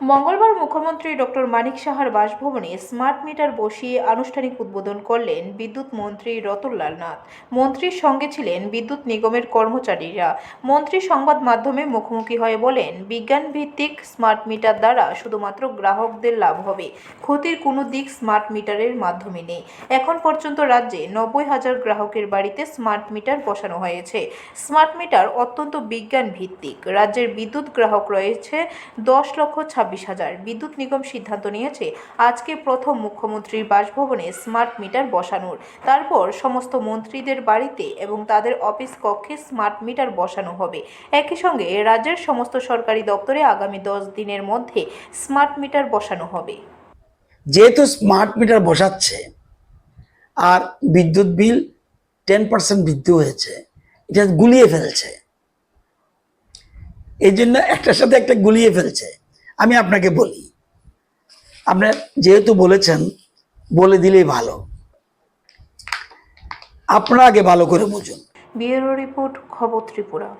মঙ্গলবার মুখ্যমন্ত্রী ডক্টর মানিক সাহার বাসভবনে স্মার্ট মিটার বসিয়ে আনুষ্ঠানিক উদ্বোধন করলেন বিদ্যুৎ মন্ত্রী রতনলাল নাথ। মন্ত্রীর সঙ্গে ছিলেন বিদ্যুৎ নিগমের কর্মচারীরা। মন্ত্রী সংবাদ মাধ্যমে মুখোমুখি হয়ে বলেন বিজ্ঞান ভিত্তিক স্মার্ট মিটার দ্বারা শুধুমাত্র গ্রাহকদের লাভ হবে। ক্ষতির কোনো দিক স্মার্ট মিটারের মাধ্যমে নেই। এখন পর্যন্ত রাজ্যে নব্বই হাজার গ্রাহকের বাড়িতে স্মার্ট মিটার বসানো হয়েছে। স্মার্ট মিটার অত্যন্ত বিজ্ঞান ভিত্তিক রাজ্যের বিদ্যুৎ গ্রাহক রয়েছে দশ লক্ষ ছাব্বিশ হাজার। বিদ্যুৎ নিগম সিদ্ধান্ত নিয়েছে আজকে প্রথম মুখ্যমন্ত্রীর বাসভবনে স্মার্ট মিটার বসানোর। তারপর সমস্ত মন্ত্রীদের বাড়িতে এবং তাদের অফিস কক্ষে স্মার্ট মিটার বসানো হবে। একই সঙ্গে রাজ্যের সমস্ত সরকারি দপ্তরে আগামী দশ দিনের মধ্যে স্মার্ট মিটার বসানো হবে। যেহেতু স্মার্ট মিটার বসাচ্ছে আর বিদ্যুৎ বিল টেন পার্সেন্ট বৃদ্ধি হয়েছে, এটা গুলিয়ে ফেলছে। এই জন্য একটার সাথে একটা গুলিয়ে ফেলছে। আমি আপনাকে বলি, আপনার যেহেতু বলেছেন, বলে দিলেই ভালো। আপনারা আগে ভালো করে বুঝুন। বিয়ের রিপোর্ট, খবর ত্রিপুরা।